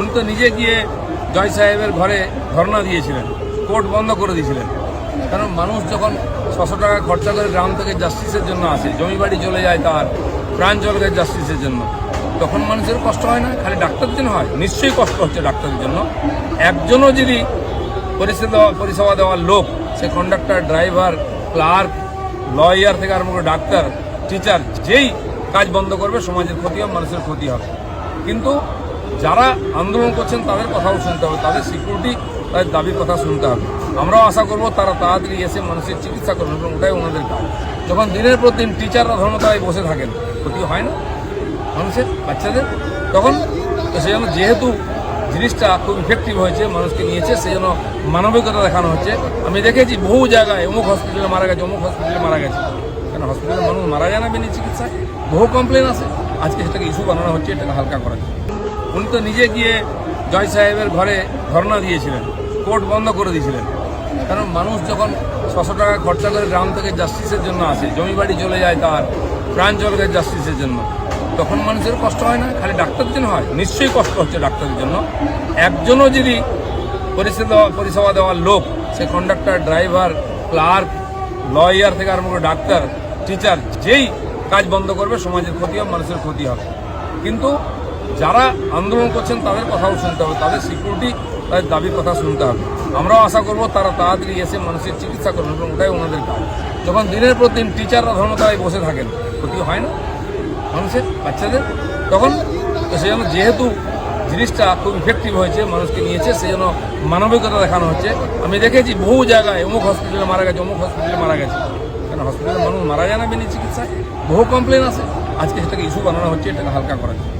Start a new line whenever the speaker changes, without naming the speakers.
উনি তো নিজে গিয়ে জয় সাহেবের ঘরে ধর্ণা দিয়েছিলেন, কোর্ট বন্ধ করে দিয়েছিলেন। কারণ মানুষ যখন ছশো টাকা খরচা করে গ্রাম থেকে জাস্টিসের জন্য আসে জমি বাড়ি চলে যায় তার, প্রাণ চলে জাস্টিসের জন্য, তখন মানুষের কষ্ট হয় না, খালি ডাক্তারের জন্য হয়, নিশ্চয়ই কষ্ট হচ্ছে ডাক্তারের জন্য। একজনও যদি পরিষেবা পরিষেবা দেওয়ার লোক, সে কন্ডাক্টর ড্রাইভার ক্লার্ক লয়ার থেকে আরম্ভ করে ডাক্তার টিচার যেই কাজ বন্ধ করবে, সমাজের ক্ষতি হবে, মানুষের ক্ষতি হবে। কিন্তু যারা আন্দোলন করছেন তাদের কথাও শুনতে হবে, তাদের সিকিউরিটি তাদের দাবির কথা শুনতে হবে। আমরাও আশা করব তারা তাড়াতাড়ি এসে মানুষের চিকিৎসা করবেন এবং ওটাই ওনাদের কাজ। যখন দিনের পর দিন টিচাররা ধর্মতায় বসে থাকেন, ক্ষতি হয় না মানুষের, বাচ্চাদের? তখন সেই জন্য যেহেতু জিনিসটা খুব ইফেক্টিভ হয়েছে, মানুষকে নিয়েছে, সেই জন্য মানবিকতা দেখানো হচ্ছে। আমি দেখেছি বহু জায়গায় অমুক হসপিটালে মারা গেছে, অমুক হসপিটালে মারা গেছে। কেন হসপিটালে মানুষ মারা যায় না বিনা চিকিৎসায়? বহু কমপ্লেন আছে। আজকে সেটাকে ইস্যু বানানো হচ্ছে, এটাকে হালকা জন্য উনি তো নিজে গিয়ে জয় সাহেবের ঘরে ধর্ণা দিয়েছিলেন, কোর্ট বন্ধ করে দিয়েছিলেন। কারণ মানুষ যখন ছশো টাকা খরচা করে গ্রাম থেকে জাস্টিসের জন্য আসে, জমি বাড়ি চলে যায় তার, প্রাণ চলে জাস্টিসের জন্য, তখন মানুষের কষ্ট হয় না, খালি ডাক্তারের জন্য হয়, নিশ্চয়ই কষ্ট হচ্ছে ডাক্তারের জন্য। একজনও যদি পরিষেবা পরিষেবা দেওয়ার লোক, সে কন্ডাক্টর ড্রাইভার ক্লার্ক লয়ার থেকে আরম্ভ করে ডাক্তার টিচার যেই কাজ বন্ধ করবে, সমাজের ক্ষতি হবে, মানুষের ক্ষতি হবে। কিন্তু যারা আন্দোলন করছেন তাদের কথাও শুনতে হবে, তাদের সিকিউরিটি তাদের দাবির কথা শুনতে হবে। আমরাও আশা করব তারা তাড়াতাড়ি এসে মানুষের চিকিৎসা করবেন এবং ওটাই ওনাদের কাজ। যখন দিনের পর দিন টিচাররা ধর্মতায় বসে থাকেন, ক্ষতি হয় না? মানুষের, বাচ্চাদের? তখন সেই জন্য যেহেতু জিনিসটা খুব ইফেক্টিভ হয়েছে, মানুষকে নিয়েছে, সেই জন্য মানবিকতা দেখানো হচ্ছে। আমি দেখেছি বহু জায়গায় অমুক হসপিটালে মারা গেছে, অমুক হসপিটালে মারা গেছে। কেন? হসপিটালে মানুষ মারা যায় না বিনা চিকিৎসায়? বহু কমপ্লেন আছে। আজকে সেটাকে ইস্যু বানানো হচ্ছে, এটাকে হালকা জন্য